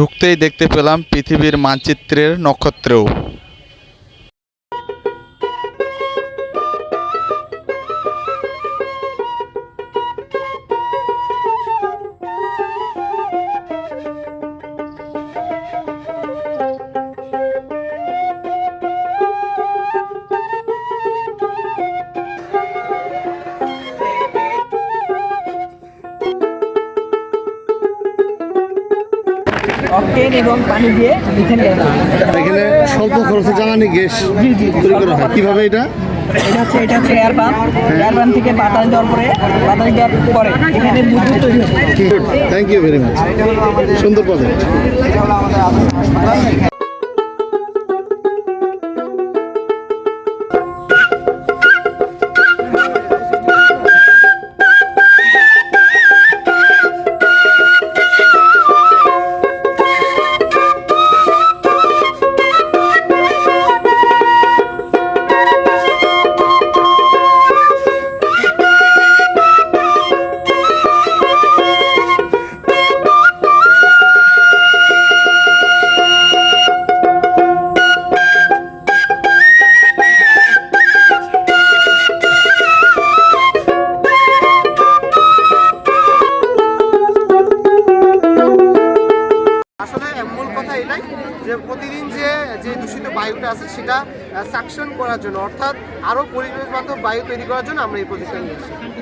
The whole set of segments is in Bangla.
ঢুকতেই দেখতে পেলাম পৃথিবীর মানচিত্রের নক্ষত্রেও। অকটেন এবং পানি দিয়ে মিথেন গ্যাস এখানে স্বল্প খরচে জ্বালানি গ্যাস তৈরি করা হয়। কীভাবে এটা? এটা হচ্ছে এটা হচ্ছে এয়ার পাম্প এয়ার পাম্প থেকে বাতাস দেওয়ার পরে বাতাস দেওয়ার পরে এখানে বিদ্যুৎ তৈরি হচ্ছে। থ্যাংক ইউ ভেরি মাচ সুন্দর আসলে করার জন্য অর্থাৎ আরও পরিবেশ বান্ধব বায়ু তৈরি করার জন্য আমরা এই প্রজেক্টটা উপর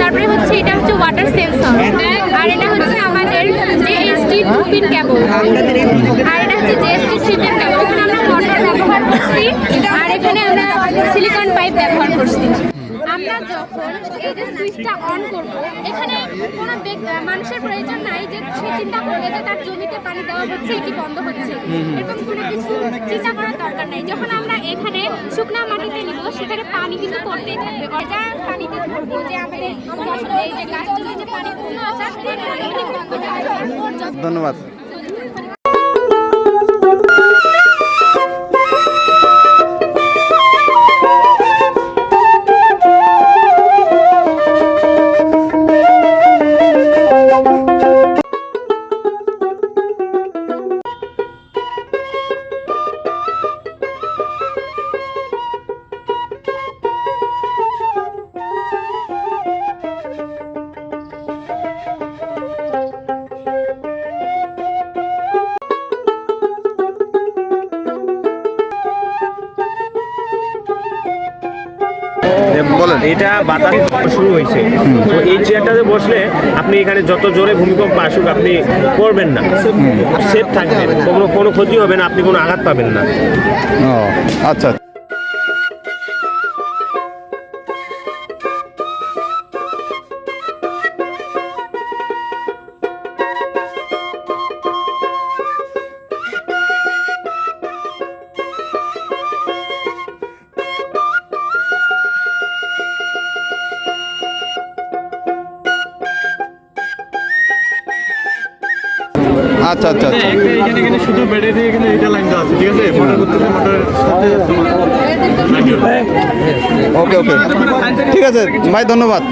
তারপরে হচ্ছে এটা হচ্ছে ওয়াটার সেন্সর আর এটা হচ্ছে আমাদের যে এসটি টুপিন কেবল আর এটা হচ্ছে যে এসটি টুপিন কেবল এখানে আমরা মোটর ব্যবহার করছি, আর এখানে আমরা সিলিকন পাইপ ব্যবহার করছি। যখন এই যে সুইচটা অন করব, এখানে কোনো মানুষের প্রয়োজন নাই যে সে চিন্তা করবে যে তার জমিতে পানি দেওয়া হচ্ছে কি বন্ধ হচ্ছে। এরকম কোনো কিছু চিন্তা করার দরকার নাই। যখন আমরা এখানে শুকনা মাটিতে নিব, সেখানে পানি কিন্তু পড়তেই থাকবে। যা পানিতে যে আমাদের যে গাছগুলো যে পানি পূর্ণ ধন্যবাদ। এটা বাতাস শুরু হয়েছে। তো এই চেয়ারটাতে বসলে আপনি এখানে যত জোরে ভূমিকম্প আসুক আপনি করবেন না। সেফ থাকবেন। কোনো কোনো ক্ষতি হবে না আপনি কোনো আঘাত পাবেন না। ও আচ্ছা। আচ্ছা আচ্ছা আচ্ছা। এখানে এখানে শুধু বেডে দিয়ে এখানে এটা লাইন দেওয়া আছে ঠিক আছে? মোটর করতেছে মোটরের ওকে ওকে ঠিক আছে ভাই ধন্যবাদ।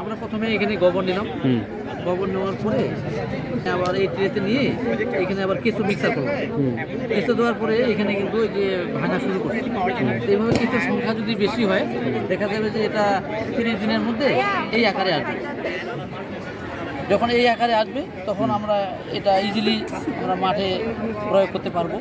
আমরা প্রথমে এখানে গোবর নিলাম। গোবর নেওয়ার পরে আবার এই ট্রেতে নিয়ে এখানে আবার কিছু মিক্সার করলাম। কিছু দেওয়ার পরে এখানে কিন্তু যে ভাঙা শুরু করছে। এইভাবে কিছু সংখ্যা যদি বেশি হয়, দেখা যাবে যে এটা তিরিশ দিনের মধ্যে এই আকারে আসবে। যখন এই আকারে আসবে, তখন আমরা এটা ইজিলি আমরা মাঠে প্রয়োগ করতে পারব।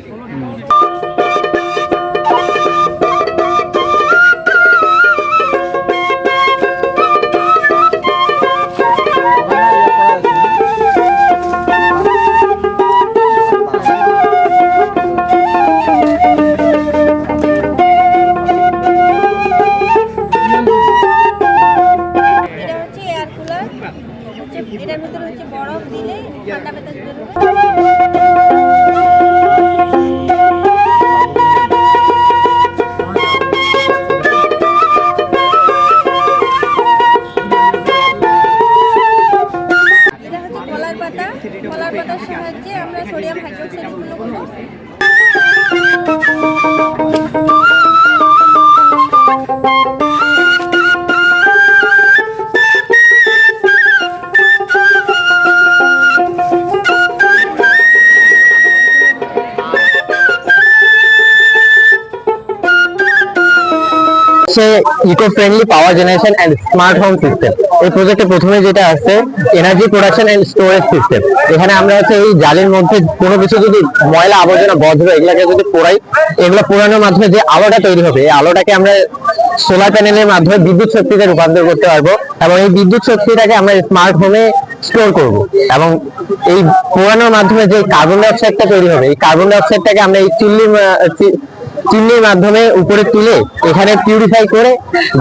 Eco friendly power generation and smart home system এই প্রজেক্টে প্রথমে যেটা আছে energy production and storage system এখানে আমরা হচ্ছে এই জালের মধ্যে কোনো কিছু যদি ময়লা আবর্জনা বজ্র এগুলাকে যদি পোড়াই, এগুলো পোড়ানোর মাধ্যমে যে আলোটা তৈরি হবে, এই আলোটাকে আমরা সোলার প্যানেলের মাধ্যমে বিদ্যুৎ শক্তিতে রূপান্তর করতে পারব এবং এই বিদ্যুৎ শক্তিটাকে আমরা স্মার্ট হোমে স্টোর করব। এবং এই পোড়ানোর মাধ্যমে যে কার্বন ডাই অক্সাইডটা তৈরি হবে, এই কার্বন ডাই অক্সাইডটাকে আমরা এই চিল্লির চিমনির মাধ্যমে উপরে তুলে এখানে পিউরিফাই করে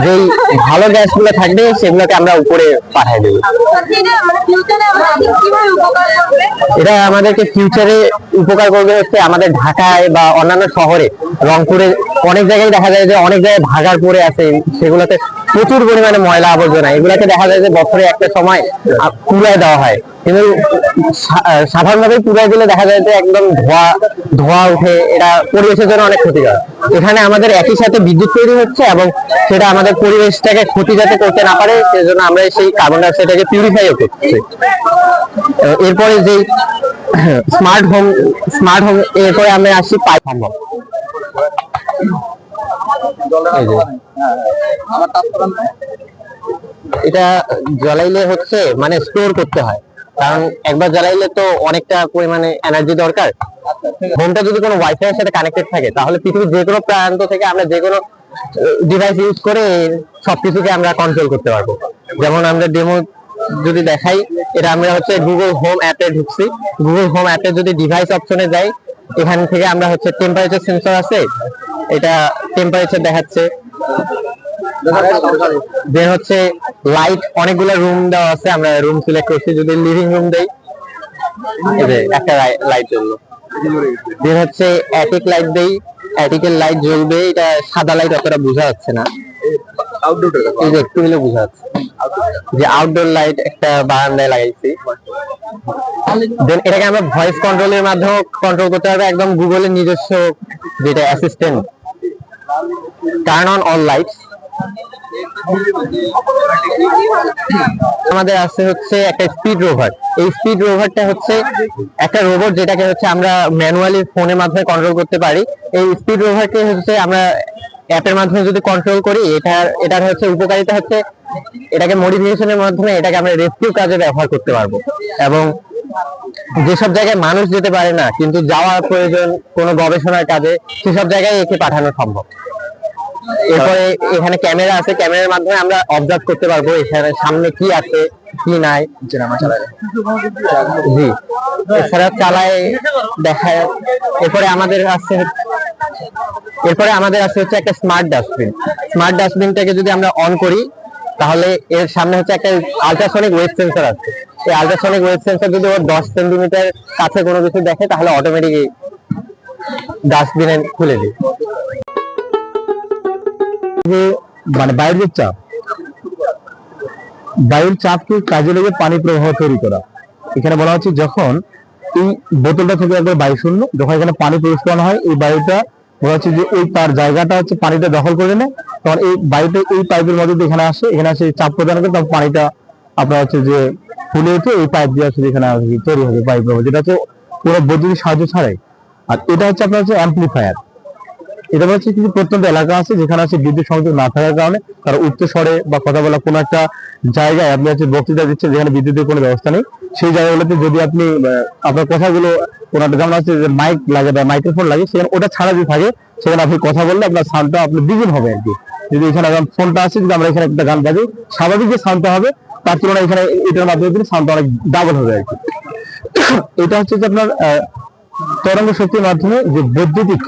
যেই ভালো গ্যাসগুলো থাকবে সেগুলোকে আমরা উপরে পাঠিয়ে দেবো। এটা আমাদেরকে ফিউচারে উপকার করবে হচ্ছে আমাদের ঢাকায় বা অন্যান্য শহরে। রংপুরে অনেক জায়গায় দেখা যায় যে অনেক জায়গায় ভাগার পড়ে আছে, সেগুলোতে প্রচুর পরিমাণে ময়লা আবর্জনা। এগুলোকে দেখা যায় যে বছরে একটা সময় পুড়ায় দেওয়া হয়। কিন্তু সাধারণভাবে পুড়ায় দিলে দেখা যায় যে একদম ধোয়া ধোয়া উঠে, এটা পরিবেশের জন্য অনেক ক্ষতিকর। এখানে আমাদের একই সাথে বিদ্যুৎ তৈরি হচ্ছে এবং সেটা আমাদের পরিবেশটাকে ক্ষতি যাতে করতে না পারে সেজন্য আমরা সেই কার্বন ডাইঅক্সাইডটাকে পিউরিফাইও করছি। এরপরে যে স্মার্ট হোম স্মার্ট হোম এরপরে আমরা আসি পাইপ সম্ভব এটা জ্বালাইলে হচ্ছে মানে স্টোর করতে হয়। কারণ একবার জ্বালাইলে তো অনেকটা পরিমাণে এনার্জি দরকার। হোমটা যদি কোনো ওয়াইফাই এর সাথে কানেক্টেড থাকে, তাহলে পৃথিবীর যে কোনো প্রান্ত থেকে আমরা যে কোনো ডিভাইস ইউজ করে সবকিছুকে আমরা কন্ট্রোল করতে পারব। যেমন আমরা ডেমো যদি দেখাই, এটা আমরা হচ্ছে গুগল হোম অ্যাপে ঢুকছি। গুগল হোম অ্যাপে যদি ডিভাইস অপশনে যাই, এখান থেকে আমরা হচ্ছে টেম্পারেচার সেন্সর আছে। এটা টেম্পারেচার দেখাচ্ছে। দেন হচ্ছে লাইট অনেকগুলো রুম দেওয়া আছে, আমরা রুম সিলেক্ট করছি, যদি লিভিং রুম দেই যে একটা লাইট জ্বললো। দেন হচ্ছে অ্যাটিক লাইট দেই অ্যাটিকের লাইট জ্বলবে, এটা সাদা লাইট অতটা বোঝা যাচ্ছে না। যে হলে বোঝা যাচ্ছে। যে আউটডোর লাইট একটা বারান্দায় এটাকে আমরা ভয়েস কন্ট্রোলের মাধ্যমে কন্ট্রোল করতে একদম গুগলের নিজস্ব যেটা টার্ন অন অল লাইটস আমাদের আছে হচ্ছে একটা স্পিড রোভার এই স্পিড রোভারটা হচ্ছে একটা রোবট যেটাকে হচ্ছে আমরা ম্যানুয়ালি ফোনের মাধ্যমে কন্ট্রোল করতে পারি। এই স্পিড রোভারকে হচ্ছে আমরা অ্যাপের মাধ্যমে যদি কন্ট্রোল করি এটার এটার হচ্ছে উপকারিতা হচ্ছে এটাকে মডিফিকেশনের মাধ্যমে এটাকে আমরা রেস্কিউ কাজে ব্যবহার করতে পারব। এবং যেসব জায়গায় মানুষ যেতে পারে না, কিন্তু যাওয়ার প্রয়োজন কোনো গবেষণার কাজে, সেসব জায়গায় একে পাঠানো সম্ভব। এরপরে এখানে ক্যামেরা আছে, ক্যামেরার মাধ্যমে আমরা অবজার্ভ করতে পারব এখানে সামনে কি আছে, কি নাই। জি। এছাড়া চালায় দেখা এরপরে আমাদের আছে এরপরে আমাদের আছে হচ্ছে একটা স্মার্ট ডাস্টবিন স্মার্ট ডাস্টবিনটাকে যদি আমরা অন করি, তাহলে এর সামনে হচ্ছে একটা আলট্রাসনিক ওয়েব সেন্সর আছে। এই আলট্রাসনিক ওয়েব সেন্সর যদি ওর দশ সেন্টিমিটার কাছে কোনো কিছু দেখে, তাহলে অটোমেটিক ডাস্টবিনে খুলে দিই। যে মানে বাইরের চাপ। বায়ুর চাপকে কাজে লেগে পানি প্রবাহ তৈরি করা। এখানে বলা হচ্ছে যখন এই বোতলটা থেকে একবার বায়ু শূন্য যখন এখানে পানি প্রবেশ করানো হয়, এই বায়ুটা বলা হচ্ছে যে, ওই তার জায়গাটা হচ্ছে পানিটা দখল করে নেয়। তখন এই বায়ুটা এই পাইপের মধ্যে এখানে আসে এখানে আসে চাপ প্রদান করে তখন পানিটা আপনার হচ্ছে যে ফুলে উঠে এই পাইপ দিয়ে আসলে এখানে তৈরি হবে পাইপ যেটা হচ্ছে পুরো বৈদ্যুতিক সাহায্য ছাড়াই। আর এটা হচ্ছে আপনার হচ্ছে অ্যাম্পলিফায়ার এটা হচ্ছে কিছু প্রত্যন্ত এলাকা আছে যেখানে আছে বিদ্যুৎ সংযোগ না থাকার কারণে তারা উচ্চ স্বরে বা কথা বলা কোনো একটা জায়গায় আপনি হচ্ছে বক্তৃতা দিচ্ছেন যেখানে বিদ্যুতের কোনো ব্যবস্থা নেই। সেই জায়গাগুলোতে যদি আপনি আপনার কথাগুলো কোনো একটা যেমন হচ্ছে যে মাইক লাগে বা মাইক্রোফোন লাগে, সেখানে ওটা ছাড়া যদি থাকে, সেখানে আপনি কথা বললে আপনার সাউন্ডটা আপনি দ্বিগুণ হবে আর কি। যদি এখানে এখন ফোনটা আছে যদি আমরা এখানে একটা গান বাজি, স্বাভাবিক যে সাউন্ডটা হবে, তার তুলনায় এখানে এটার মাধ্যমে কিন্তু সাউন্ডটা অনেক ডাবল হবে আর কি। এটা হচ্ছে যে আপনার তরঙ্গ শক্তির মাধ্যমে যে বৈদ্যুতিক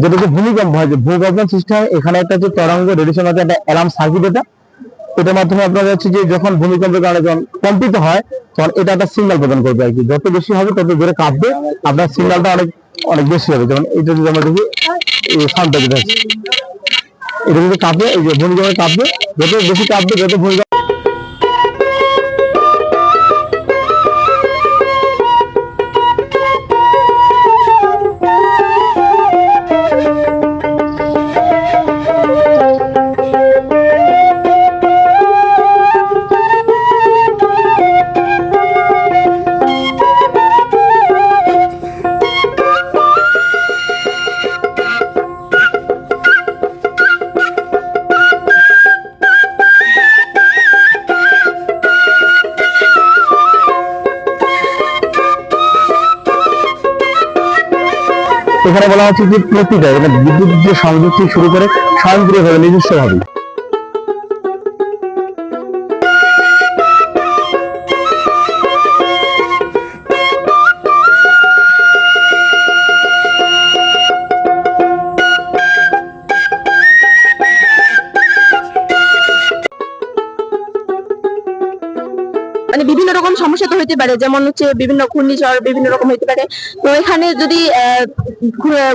যেটা যে ভূমিকম্প হয়, যে ভূকম্পন সৃষ্টি হয়, এখানে একটা যে তরঙ্গ রেডিয়েশন আছে, একটা অ্যালার্ম সার্কিট এটা। এটার মাধ্যমে আপনার হচ্ছে যে যখন ভূমিকম্পের কারণে যখন কম্পিত হয়, তখন এটা একটা সিগন্যাল প্রদান করবে আর কি। যত বেশি হবে, তত জোরে কাঁপবে, আপনার সিগন্যালটা অনেক অনেক বেশি হবে। যেমন এটা যদি আমরা দেখি সাউন্ডটা যেটা আছে। এটা যদি কাঁপবে এই যে ভূমিকম্পে কাঁপবে, যত বেশি কাঁপবে, যত ভূমিকম্প এখানে বলা হচ্ছে যে প্রতিটা মানে বিদ্যুৎ যে সংযোগ থেকে শুরু করে স্বয়ংক্রিয়ভাবে নিজস্ব ভাবে মানে বিভিন্ন রকম সমস্যা তো হইতে পারে, যেমন হচ্ছে বিভিন্ন ঘূর্ণিঝড়, বিভিন্ন রকম হইতে পারে। তো এখানে যদি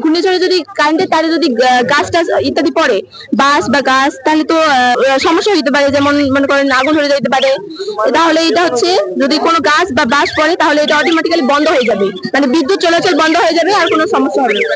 ঘূর্ণিঝড়ে যদি কারেন্টের তারে যদি গাছ টাছ ইত্যাদি পড়ে বাস বা গাছ তাহলে তো সমস্যা হইতে পারে। যেমন মনে করেন আগুন ধরে যেতে পারে। তাহলে এটা হচ্ছে, যদি কোনো গাছ বা বাস পড়ে, তাহলে এটা অটোমেটিক্যালি বন্ধ হয়ে যাবে। মানে বিদ্যুৎ চলাচল বন্ধ হয়ে যাবে, আর কোনো সমস্যা হবে না।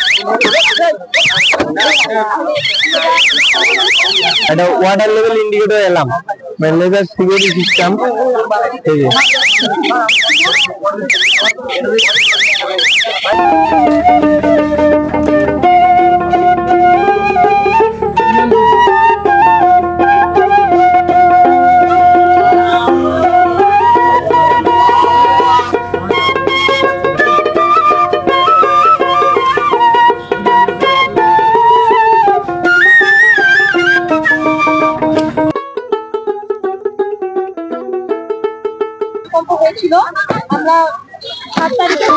এটা water level indicator alarm. Laser security system এই ভূমিকম্প হয়েছিল। আমরা সাত তারিখে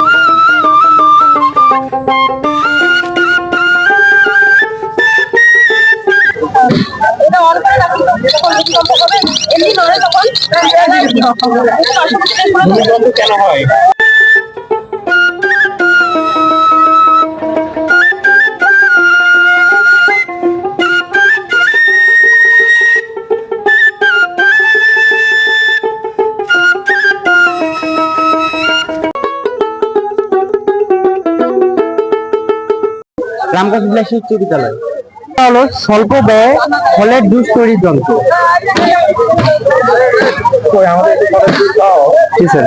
এটা অন করে রাখি যখন ভূমিকম্প হবে এমনি তখন ভূমিকম্প কেন হয়? রামগঞ্জ বিলাসী উচ্চ বিদ্যালয় এটা হলো স্বল্প ব্যয় ফলের জুস তৈরির যন্ত্র। জি স্যার?